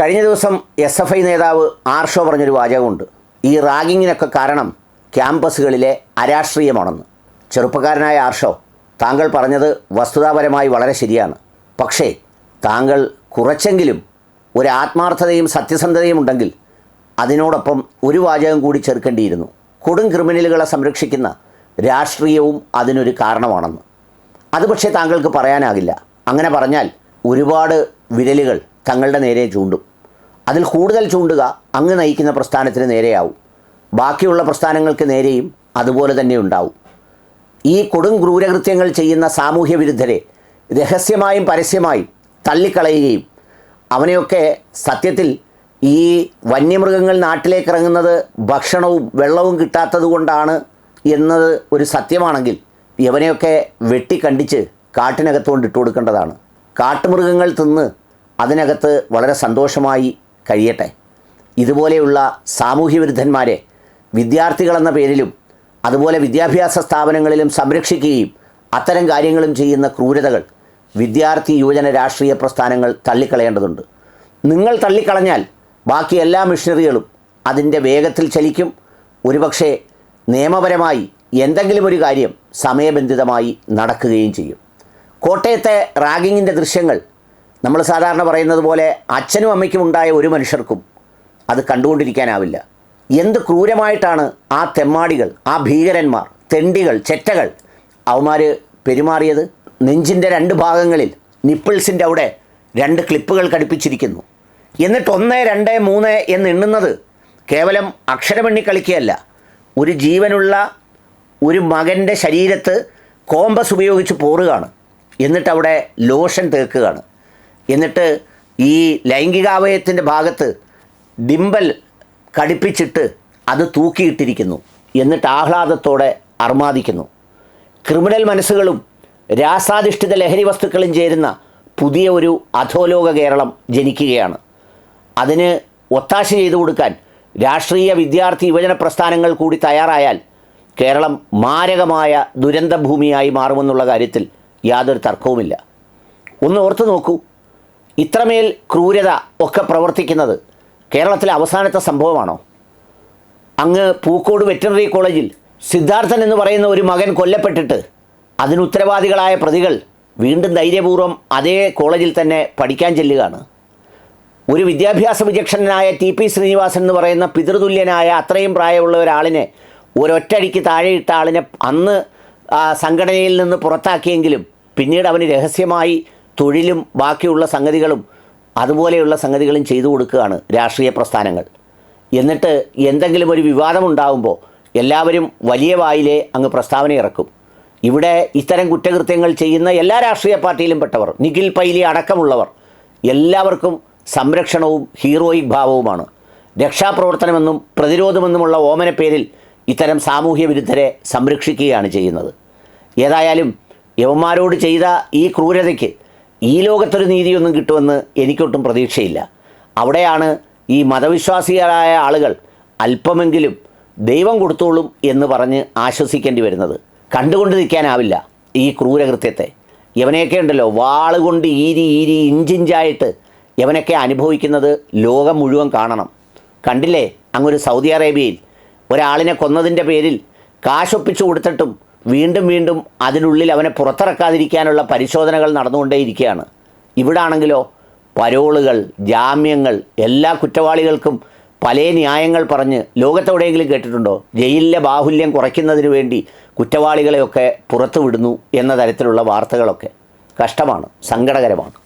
കഴിഞ്ഞ ദിവസം S F I നേതാവ് ആർഷോ പറഞ്ഞൊരു വാചകമുണ്ട്. ഈ റാഗിങ്ങിനൊക്കെ കാരണം ക്യാമ്പസുകളിലെ അരാഷ്ട്രീയമാണെന്ന്. ചെറുപ്പക്കാരനായ ആർഷോ താങ്കൾ പറഞ്ഞത് വസ്തുതാപരമായി വളരെ ശരിയാണ്. പക്ഷേ താങ്കൾ കുറച്ചെങ്കിലും ഒരു ആത്മാർത്ഥതയും സത്യസന്ധതയും ഉണ്ടെങ്കിൽ അതിനോടൊപ്പം ഒരു വാചകം കൂടി ചേർക്കേണ്ടിയിരുന്നു. കൊടും ക്രിമിനലുകളെ സംരക്ഷിക്കുന്ന രാഷ്ട്രീയവും അതിനൊരു കാരണമാണെന്ന്. അത് പക്ഷേ താങ്കൾക്ക് പറയാനാകില്ല. അങ്ങനെ പറഞ്ഞാൽ ഒരുപാട് വിരലുകൾ തങ്ങളുടെ നേരെ ചൂണ്ടും. അതിൽ കൂടുതൽ ചൂണ്ടുക അങ്ങ് നയിക്കുന്ന പ്രസ്ഥാനത്തിന് നേരെയാവും. ബാക്കിയുള്ള പ്രസ്ഥാനങ്ങൾക്ക് നേരെയും അതുപോലെ തന്നെ ഉണ്ടാവും. ഈ കൊടും ക്രൂരകൃത്യങ്ങൾ ചെയ്യുന്ന സാമൂഹ്യ വിരുദ്ധരെ രഹസ്യമായും പരസ്യമായും തള്ളിക്കളയുകയും അവനെയൊക്കെ സത്യത്തിൽ ഈ വന്യമൃഗങ്ങൾ നാട്ടിലേക്ക് ഇറങ്ങുന്നത് ഭക്ഷണവും വെള്ളവും കിട്ടാത്തത് കൊണ്ടാണ് എന്നത് ഒരു സത്യമാണെങ്കിൽ ഇവനെയൊക്കെ വെട്ടിക്കണ്ടിച്ച് കാട്ടിനകത്തുകൊണ്ട് ഇട്ട് കൊടുക്കേണ്ടതാണ്. കാട്ടുമൃഗങ്ങൾ തിന്ന് അതിനകത്ത് വളരെ സന്തോഷമായി കഴിയട്ടെ. ഇതുപോലെയുള്ള സാമൂഹ്യ വിരുദ്ധന്മാരെ വിദ്യാർത്ഥികളെന്ന പേരിലും അതുപോലെ വിദ്യാഭ്യാസ സ്ഥാപനങ്ങളിലും സംരക്ഷിക്കുകയും അത്തരം കാര്യങ്ങളും ചെയ്യുന്ന ക്രൂരതകൾ വിദ്യാർത്ഥി യുവജന രാഷ്ട്രീയ പ്രസ്ഥാനങ്ങൾ തള്ളിക്കളയേണ്ടതുണ്ട്. നിങ്ങൾ തള്ളിക്കളഞ്ഞാൽ ബാക്കി എല്ലാ മിഷനറികളും അതിന്റെ വേഗത്തിൽ ചലിക്കും. ഒരുപക്ഷെ നിയമപരമായി എന്തെങ്കിലും ഒരു കാര്യം സമയബന്ധിതമായി നടക്കുകയും ചെയ്യും. കോട്ടയത്തെ റാഗിങ്ങിന്റെ ദൃശ്യങ്ങൾ നമ്മൾ സാധാരണ പറയുന്നത് പോലെ അച്ഛനും അമ്മയ്ക്കും ഉണ്ടായ ഒരു മനുഷ്യർക്കും അത് കണ്ടുകൊണ്ടിരിക്കാനാവില്ല. എന്ത് ക്രൂരമായിട്ടാണ് ആ തെമ്മാടികൾ ആ ഭീകരന്മാർ തെണ്ടികൾ ചെറ്റകൾ അവന്മാർ പെരുമാറിയത്? നെഞ്ചിന്റെ രണ്ട് ഭാഗങ്ങളിൽ നിപ്പിൾസിന്റെ അവിടെ രണ്ട് ക്ലിപ്പുകൾ ഘടിപ്പിച്ചിരിക്കുന്നു. എന്നിട്ട് ഒന്ന് രണ്ട് മൂന്ന് എന്ന് എണ്ണുന്നത് കേവലം അക്ഷരമെണ്ണി കളിക്കുകയല്ല. ഒരു ജീവനുള്ള ഒരു മകന്റെ ശരീരത്ത് കോമ്പസ് ഉപയോഗിച്ച് പോറുകയാണ്. എന്നിട്ടവിടെ ലോഷൻ തേക്കുകയാണ്. എന്നിട്ട് ഈ ലൈംഗികാവയത്തിന്റെ ഭാഗത്ത് ഡിമ്പൽ കടിപ്പിച്ചിട്ട് അത് തൂക്കിയിട്ടിരിക്കുന്നു. എന്നിട്ട് ആഹ്ലാദത്തോടെ അർമാദിക്കുന്നു. ക്രിമിനൽ മനസ്സുകളും രാസാധിഷ്ഠിത ലഹരി വസ്തുക്കളും ചേരുന്ന പുതിയ ഒരു അധോലോക കേരളം ജനിക്കുകയാണ്. അതിന് ഒത്താശ ചെയ്തു കൊടുക്കാൻ രാഷ്ട്രീയ വിദ്യാർത്ഥി യുവജന പ്രസ്ഥാനങ്ങൾ കൂടി തയ്യാറായാൽ കേരളം മാരകമായ ദുരന്തഭൂമിയായി മാറുമെന്നുള്ള കാര്യത്തിൽ യാതൊരു തർക്കവുമില്ല. ഒന്ന് ഓർത്തു നോക്കൂ. ഇത്രമേൽ ക്രൂരത ഒക്കെ പ്രവർത്തിക്കുന്നത് കേരളത്തിലെ അവസാനത്തെ സംഭവമാണോ? അങ്ങ് പൂക്കോട് വെറ്ററിനറി കോളേജിൽ സിദ്ധാർത്ഥൻ എന്ന് പറയുന്ന ഒരു മകൻ കൊല്ലപ്പെട്ടിട്ട് അതിന് ഉത്തരവാദികളായ പ്രതികൾ വീണ്ടും ധൈര്യപൂർവം അതേ കോളേജിൽ തന്നെ പഠിക്കാൻ ചെല്ലുകയാണ്. ഒരു വിദ്യാഭ്യാസ വിചക്ഷണനായ ടി പി ശ്രീനിവാസൻ എന്ന് പറയുന്ന പിതൃതുല്യനായ അത്രയും പ്രായമുള്ള ഒരാളിനെ ഒരൊറ്റടിക്ക് താഴെയിട്ട ആളിനെ അന്ന് സംഘടനയിൽ നിന്ന് പുറത്താക്കിയെങ്കിലും പിന്നീട് അവന് രഹസ്യമായി തൊഴിലും ബാക്കിയുള്ള സംഗതികളും അതുപോലെയുള്ള സംഗതികളും ചെയ്തു കൊടുക്കുകയാണ് രാഷ്ട്രീയ പ്രസ്ഥാനങ്ങൾ. എന്നിട്ട് എന്തെങ്കിലും ഒരു വിവാദമുണ്ടാകുമ്പോൾ എല്ലാവരും വലിയ വായിലെ അങ്ങ് പ്രസ്താവന ഇറക്കും. ഇവിടെ ഇത്തരം കുറ്റകൃത്യങ്ങൾ ചെയ്യുന്ന എല്ലാ രാഷ്ട്രീയ പാർട്ടിയിലും പെട്ടവർ നിഖിൽ പൈലി അടക്കമുള്ളവർ എല്ലാവർക്കും സംരക്ഷണവും ഹീറോയിക് ഭാവവുമാണ്. രക്ഷാപ്രവർത്തനമെന്നും പ്രതിരോധമെന്നുമുള്ള ഓമന പേരിൽ ഇത്തരം സാമൂഹ്യ വിരുദ്ധരെ സംരക്ഷിക്കുകയാണ് ചെയ്യുന്നത്. ഏതായാലും യവന്മാരോട് ചെയ്ത ഈ ക്രൂരതയ്ക്ക് ഈ ലോകത്തൊരു നീതിയൊന്നും കിട്ടുമെന്ന് എനിക്കൊട്ടും പ്രതീക്ഷയില്ല. അവിടെയാണ് ഈ മതവിശ്വാസികളായ ആളുകൾ അല്പമെങ്കിലും ദൈവം കൊടുത്തോളും എന്ന് പറഞ്ഞ് ആശ്വസിക്കേണ്ടി വരുന്നത്. കണ്ടുകൊണ്ട് നിൽക്കാനാവില്ല ഈ ക്രൂരകൃത്യത്തെ. യവനെയൊക്കെ ഉണ്ടല്ലോ വാളുകൊണ്ട് ഈരി ഈരി ഇഞ്ചിഞ്ചായിട്ട് യവനൊക്കെ അനുഭവിക്കുന്നത് ലോകം മുഴുവൻ കാണണം. കണ്ടില്ലേ അങ്ങൊരു സൗദി അറേബ്യയിൽ ഒരാളിനെ കൊന്നതിന്റെ പേരിൽ കാശൊപ്പിച്ചു കൊടുത്തിട്ടും വീണ്ടും വീണ്ടും അതിനുള്ളിൽ അവനെ പുറത്തിറക്കാതിരിക്കാനുള്ള പരിശോധനകൾ നടന്നുകൊണ്ടേയിരിക്കുകയാണ്. ഇവിടാണെങ്കിലോ പരോളുകൾ ജാമ്യങ്ങൾ എല്ലാ കുറ്റവാളികൾക്കും പല ന്യായങ്ങൾ പറഞ്ഞ് ലോകത്തെവിടെയെങ്കിലും കേട്ടിട്ടുണ്ടോ? ജയിലിലെ ബാഹുല്യം കുറയ്ക്കുന്നതിന് വേണ്ടി കുറ്റവാളികളെയൊക്കെ പുറത്തു വിടുന്നു എന്ന തരത്തിലുള്ള വാർത്തകളൊക്കെ. കഷ്ടമാണ് സങ്കടകരമാണ്.